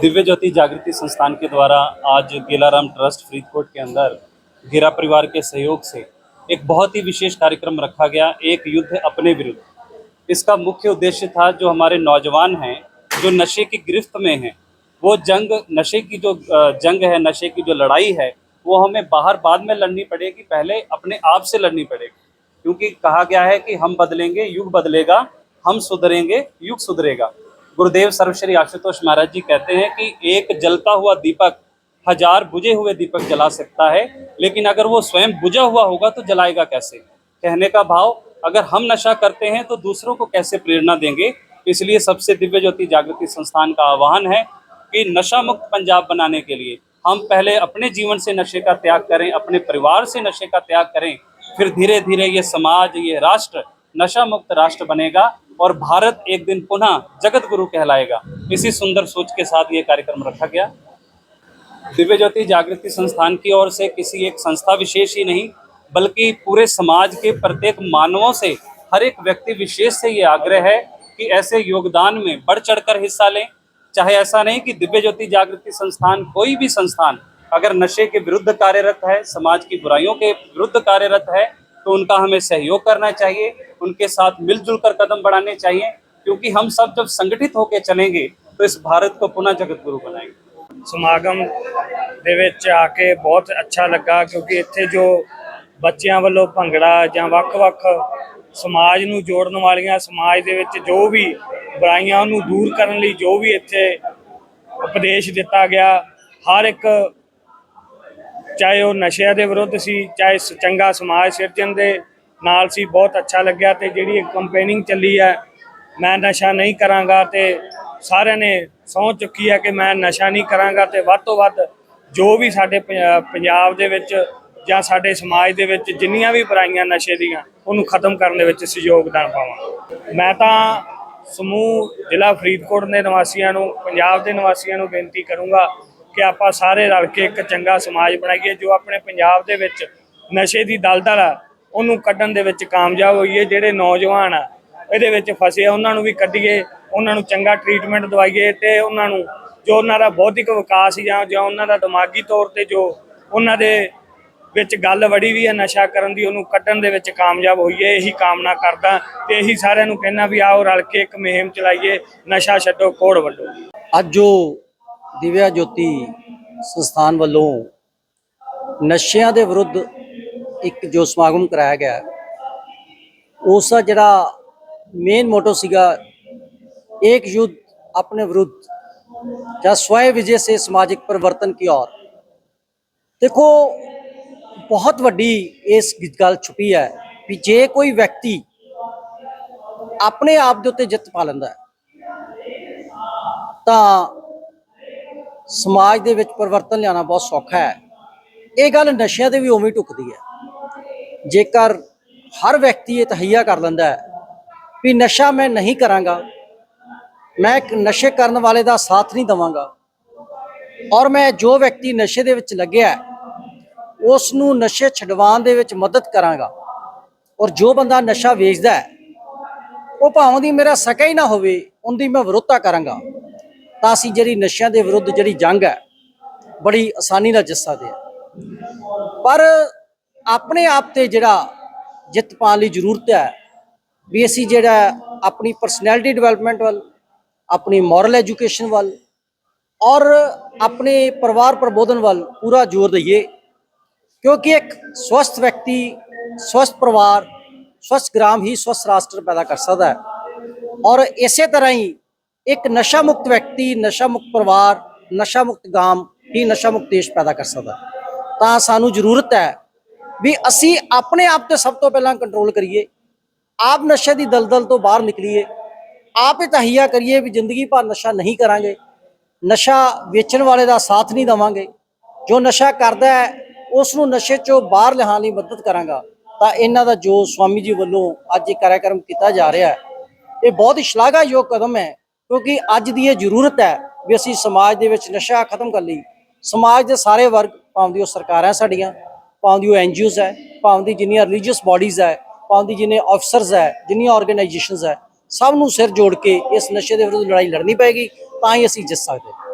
दिव्य ज्योति जागृति संस्थान के द्वारा आज गेलाराम ट्रस्ट फरीदकोट के अंदर घेरा परिवार के सहयोग से एक बहुत ही विशेष कार्यक्रम रखा गया, एक युद्ध अपने विरुद्ध। इसका मुख्य उद्देश्य था जो हमारे नौजवान हैं, जो नशे की गिरफ्त में हैं, वो जंग, नशे की जो जंग है, नशे की जो लड़ाई है, वो हमें बाहर बाद में लड़नी पड़ेगी, पहले अपने आप से लड़नी पड़ेगी। क्योंकि कहा गया है कि हम बदलेंगे, युग बदलेगा, हम सुधरेंगे, युग सुधरेगा। गुरुदेव सर्वश्री आशुतोष महाराज जी कहते हैं कि एक जलता हुआ दीपक हज़ार बुझे हुए दीपक जला सकता है, लेकिन अगर वो स्वयं बुझा हुआ होगा तो जलाएगा कैसे? कहने का भाव, अगर हम नशा करते हैं तो दूसरों को कैसे प्रेरणा देंगे? इसलिए सबसे दिव्य ज्योति जागृति संस्थान का आह्वान है कि नशा मुक्त पंजाब बनाने के लिए हम पहले अपने जीवन से नशे का त्याग करें, अपने परिवार से नशे का त्याग करें, फिर धीरे धीरे ये समाज, ये राष्ट्र नशा मुक्त राष्ट्र बनेगा। और भारत एक दिन पुनः जगत गुरु कहलाएगा। इसी सुंदर सोच के साथ ये कार्यक्रम रखा गया। दिव्य ज्योति जागृति संस्थान की ओर से किसी एक संस्था विशेष ही नहीं, बल्कि पूरे समाज के प्रत्येक मानवों से, हर एक व्यक्ति विशेष से ये आग्रह है कि ऐसे योगदान में बढ़ चढ़कर हिस्सा लें। चाहे ऐसा नहीं कि दिव्य ज्योति जागृति संस्थान कोई भी संस्थान, अगर नशे के विरुद्ध कार्यरत है, समाज की बुराइयों के विरुद्ध कार्यरत है तो उनका हमें सहयोग करना चाहिए उनके साथ मिलजुल कर कदम बढ़ाने चाहिए क्योंकि हम सब जब संगठित होकर चलेंगे तो इस भारत को पुनः जगत गुरु बनाएंगे ਸਮਾਗਮ ਦੇ ਵਿੱਚ ਆ ਕੇ ਬਹੁਤ ਅੱਛਾ ਲੱਗਾ ਕਿਉਂਕਿ ਇੱਥੇ ਜੋ ਬੱਚਿਆਂ ਵੱਲੋਂ ਭੰਗੜਾ ਜਾਂ ਵੱਖ-ਵੱਖ ਸਮਾਜ ਨੂੰ ਜੋੜਨ ਵਾਲੀਆਂ ਸਮਾਜ ਦੇ ਵਿੱਚ ਜੋ ਵੀ ਬੁਰਾਈਆਂ ਉਹਨੂੰ ਦੂਰ ਕਰਨ ਲਈ ਜੋ ਵੀ ਇੱਥੇ ਉਪਦੇਸ਼ ਦਿੱਤਾ ਗਿਆ ਹਰ ਇੱਕ ਚਾਹੇ ਉਹ ਨਸ਼ਿਆਂ ਦੇ ਵਿਰੁੱਧ ਸੀ, ਚਾਹੇ ਸ- ਚੰਗਾ ਸਮਾਜ ਸਿਰਜਣ ਦੇ ਨਾਲ ਸੀ, ਬਹੁਤ ਅੱਛਾ ਲੱਗਿਆ ਤੇ ਜਿਹੜੀ ਕੰਪੇਨਿੰਗ ਚੱਲੀ ਹੈ, ਮੈਂ ਨਸ਼ਾ ਨਹੀਂ ਕਰਾਂਗਾ ਤੇ ਸਾਰਿਆਂ ਨੇ ਸਹੁੰ ਚੁੱਕੀ ਹੈ ਕਿ ਮੈਂ ਨਸ਼ਾ ਨਹੀਂ ਕਰਾਂਗਾ ਤੇ ਵੱਧ ਤੋਂ ਵੱਧ ਜੋ ਵੀ ਸਾਡੇ ਪੰਜਾਬ ਦੇ ਵਿੱਚ ਜਾਂ ਸਾਡੇ ਸਮਾਜ ਦੇ ਵਿੱਚ ਜਿੰਨੀਆਂ ਵੀ ਬੁਰਾਈਆਂ ਨਸ਼ੇ ਦੀਆਂ, ਉਹਨੂੰ ਖਤਮ ਕਰਨ ਦੇ ਵਿੱਚ ਸਹਿਯੋਗਦਾਨ ਪਾਵਾਂ ਮੈਂ ਤਾਂ ਸਮੂਹ ਜ਼ਿਲ੍ਹਾ ਫਰੀਦਕੋਟ ਦੇ ਨਿਵਾਸੀਆਂ ਨੂੰ, ਪੰਜਾਬ ਦੇ ਨਿਵਾਸੀਆਂ ਨੂੰ ਬੇਨਤੀ ਕਰੂੰਗਾ ਕਿ ਆਪਾਂ ਸਾਰੇ ਰਲ ਕੇ ਇੱਕ ਚੰਗਾ ਸਮਾਜ ਬਣਾਈਏ, ਜੋ ਆਪਣੇ ਪੰਜਾਬ ਦੇ ਵਿੱਚ ਨਸ਼ੇ ਦੀ ਦਲਦਲ ਆ, ਉਹਨੂੰ ਕੱਢਣ ਦੇ ਵਿੱਚ ਕਾਮਯਾਬ ਹੋਈਏ, ਜਿਹੜੇ ਨੌਜਵਾਨ ਆ, ਇਹਦੇ ਵਿੱਚ ਫਸੇ ਆ, ਉਹਨਾਂ ਨੂੰ ਵੀ ਕੱਢੀਏ, ਉਹਨਾਂ ਨੂੰ ਚੰਗਾ ਟ੍ਰੀਟਮੈਂਟ ਦਵਾਈਏ ਤੇ ਉਹਨਾਂ ਨੂੰ ਜੋ ਉਹਨਾਂ ਦਾ ਬੌਧਿਕ ਵਿਕਾਸ ਜਾਂ ਜਾਂ ਉਹਨਾਂ ਦਾ ਦਿਮਾਗੀ ਤੌਰ ਤੇ ਜੋ ਉਹਨਾਂ ਦੇ ਵਿੱਚ ਗੱਲ ਵੜੀ ਵੀ ਹੈ ਨਸ਼ਾ ਕਰਨ ਦੀ, ਉਹਨੂੰ ਕੱਢਣ ਦੇ ਵਿੱਚ ਕਾਮਯਾਬ ਹੋਈਏ, ਇਹੀ ਕਾਮਨਾ ਕਰਦਾ ਤੇ ਇਹੀ ਸਾਰਿਆਂ ਨੂੰ ਕਹਿਣਾ ਵੀ ਆਓ ਰਲ ਕੇ ਇੱਕ ਮੁਹਿੰਮ ਚਲਾਈਏ, ਨਸ਼ਾ ਛੱਡੋ, ਕੋੜ ਵੱਡੋ ਅੱਜ ਜੋ ਦਿਵਿਆ ਜੋਤੀ ਸੰਸਥਾਨ ਵੱਲੋਂ ਨਸ਼ਿਆਂ ਦੇ ਵਿਰੁੱਧ ਇੱਕ ਜੋ ਸਮਾਗਮ ਕਰਾਇਆ ਗਿਆ ਉਸ ਦਾ ਜਿਹੜਾ ਮੇਨ ਮੋਟੋ ਸੀਗਾ ਇੱਕ ਯੁੱਧ ਆਪਣੇ ਵਿਰੁੱਧ, ਜਾਂ ਸਵੈ ਵਿਜੇ ਸੇ ਸਮਾਜਿਕ ਪਰਿਵਰਤਨ ਕੀ ਔਰ। ਦੇਖੋ, ਬਹੁਤ ਵੱਡੀ ਇਸ ਗੱਲ ਛੁਪੀ ਹੈ ਕਿ ਜੇ ਕੋਈ ਵਿਅਕਤੀ ਆਪਣੇ ਆਪ ਦੇ ਉੱਤੇ ਜਿੱਤ ਪਾ ਲੈਂਦਾ ਤਾਂ ਸਮਾਜ ਦੇ ਵਿੱਚ ਪਰਿਵਰਤਨ ਲਿਆਉਣਾ ਬਹੁਤ ਸੌਖਾ ਹੈ। ਇਹ ਗੱਲ ਨਸ਼ਿਆਂ ਤੇ ਵੀ ਉਵੇਂ ਹੀ ਹੈ। ਜੇਕਰ ਹਰ ਵਿਅਕਤੀ ਇਹ ਤਹਈਆ ਕਰ ਲੈਂਦਾ ਹੈ ਵੀ ਨਸ਼ਾ ਮੈਂ ਨਹੀਂ ਕਰਾਂਗਾ, ਮੈਂ ਇੱਕ ਨਸ਼ੇ ਕਰਨ ਵਾਲੇ ਦਾ ਸਾਥ ਨਹੀਂ ਦਵਾਂਗਾ ਔਰ ਮੈਂ ਜੋ ਵਿਅਕਤੀ ਨਸ਼ੇ ਦੇ ਵਿੱਚ ਲੱਗਿਆ ਉਸ ਨੂੰ ਨਸ਼ੇ ਛਡਵਾਉਣ ਦੇ ਵਿੱਚ ਮਦਦ ਕਰਾਂਗਾ ਔਰ ਜੋ ਬੰਦਾ ਨਸ਼ਾ ਵੇਚਦਾ ਹੈ, ਉਹ ਭਾਵੇਂ ਦੀ ਮੇਰਾ ਸਕਾ ਹੀ ਨਾ ਹੋਵੇ, ਉਹਦੀ ਮੈਂ ਵਿਰੋਧਤਾ ਕਰਾਂਗਾ। ਤਾਂ ਅਸੀਂ ਜਿਹੜੀ ਨਸ਼ਿਆਂ ਦੇ ਵਿਰੁੱਧ ਜਿਹੜੀ ਜੰਗ ਹੈ, ਬੜੀ ਆਸਾਨੀ ਨਾਲ ਜਿੱਤ ਸਕਦੇ ਹਾਂ। ਪਰ ਆਪਣੇ ਆਪ ਤੇ ਜਿਹੜਾ ਜਿੱਤ ਪਾਉਣ ਲਈ ਜ਼ਰੂਰਤ ਹੈ, ਵੀ ਅਸੀਂ ਜਿਹੜਾ ਆਪਣੀ ਪਰਸਨੈਲਿਟੀ ਡਿਵੈਲਪਮੈਂਟ ਵੱਲ, ਆਪਣੀ ਮੋਰਲ ਐਜੂਕੇਸ਼ਨ ਵੱਲ ਔਰ ਆਪਣੇ ਪਰਿਵਾਰ ਪ੍ਰਬੋਧਨ ਵੱਲ ਪੂਰਾ ਜ਼ੋਰ ਦਈਏ, ਕਿਉਂਕਿ ਇੱਕ ਸਵਸਥ ਵਿਅਕਤੀ, ਸਵਸਥ ਪਰਿਵਾਰ, ਸਵਸਥ ਗ੍ਰਾਮ ਹੀ ਸਵਸਥ ਰਾਸ਼ਟਰ ਪੈਦਾ ਕਰ ਸਕਦਾ ਹੈ। ਔਰ ਇਸੇ ਤਰ੍ਹਾਂ ਹੀ ਇੱਕ ਨਸ਼ਾ ਮੁਕਤ ਵਿਅਕਤੀ ਨਸ਼ਾ ਮੁਕਤ ਪਰਿਵਾਰ ਨਸ਼ਾ ਮੁਕਤ ਗਾਮ ਹੀ ਨਸ਼ਾ ਮੁਕਤ ਦੇਸ਼ ਪੈਦਾ ਕਰ ਸਕਦਾ। ਤਾਂ ਸਾਨੂੰ ਜ਼ਰੂਰਤ ਹੈ ਵੀ ਅਸੀਂ ਆਪਣੇ ਆਪ ਤੇ ਸਭ ਤੋਂ ਪਹਿਲਾਂ ਕੰਟਰੋਲ ਕਰੀਏ। ਆਪ ਨਸ਼ੇ ਦੀ ਦਲਦਲ ਤੋਂ ਬਾਹਰ ਨਿਕਲੀਏ। ਆਪ ਇਹ ਤਹਈਆ ਕਰੀਏ ਵੀ ਜ਼ਿੰਦਗੀ ਭਰ ਨਸ਼ਾ ਨਹੀਂ ਕਰਾਂਗੇ। ਨਸ਼ਾ ਵੇਚਣ ਵਾਲੇ ਦਾ ਸਾਥ ਨਹੀਂ ਦਵਾਂਗੇ। ਜੋ ਨਸ਼ਾ ਕਰਦਾ ਹੈ ਉਸ ਨੂੰ ਨਸ਼ੇ ਚੋਂ ਬਾਹਰ ਲਿਆਉਣ ਲਈ ਮਦਦ ਕਰਾਂਗਾ। ਤਾਂ ਇਹਨਾਂ ਦਾ ਜੋ ਸਵਾਮੀ ਜੀ ਵੱਲੋਂ ਅੱਜ ਇਹ ਕਾਰਜਕ੍ਰਮ ਕੀਤਾ ਜਾ ਰਿਹਾ ਹੈ, ਇਹ ਬਹੁਤ ਹੀ ਸ਼ਲਾਘਾਯੋਗ ਕਦਮ ਹੈ। ਕਿਉਂਕਿ ਅੱਜ ਦੀ ਇਹ ਜ਼ਰੂਰਤ ਹੈ ਵੀ ਅਸੀਂ ਸਮਾਜ ਦੇ ਵਿੱਚ ਨਸ਼ਾ ਖਤਮ ਕਰ ਲਈ ਸਮਾਜ ਦੇ ਸਾਰੇ ਵਰਗ, ਭਾਵੇਂ ਦੀ ਉਹ ਸਰਕਾਰਾਂ ਸਾਡੀਆਂ, ਭਾਵੇਂ ਦੀ ਉਹ ਐਨਜੀਓਜ਼ ਹੈ, ਭਾਵੇਂ ਦੀ ਜਿੰਨੀਆਂ ਰਿਲੀਜੀਅਸ ਬਾਡੀਜ਼ ਹੈ, ਭਾਵੇਂ ਦੀ ਜਿੰਨੇ ਅਫਸਰਸ ਹੈ, ਜਿੰਨੀਆਂ ਆਰਗੇਨਾਈਜੇਸ਼ਨਸ ਹੈ, ਸਭ ਨੂੰ ਸਿਰ ਜੋੜ ਕੇ ਇਸ ਨਸ਼ੇ ਦੇ ਵਿਰੁੱਧ ਲੜਾਈ ਲੜਨੀ ਪਏਗੀ, ਤਾਂ ਹੀ ਅਸੀਂ ਜਿੱਤ ਸਕਦੇ ਹਾਂ।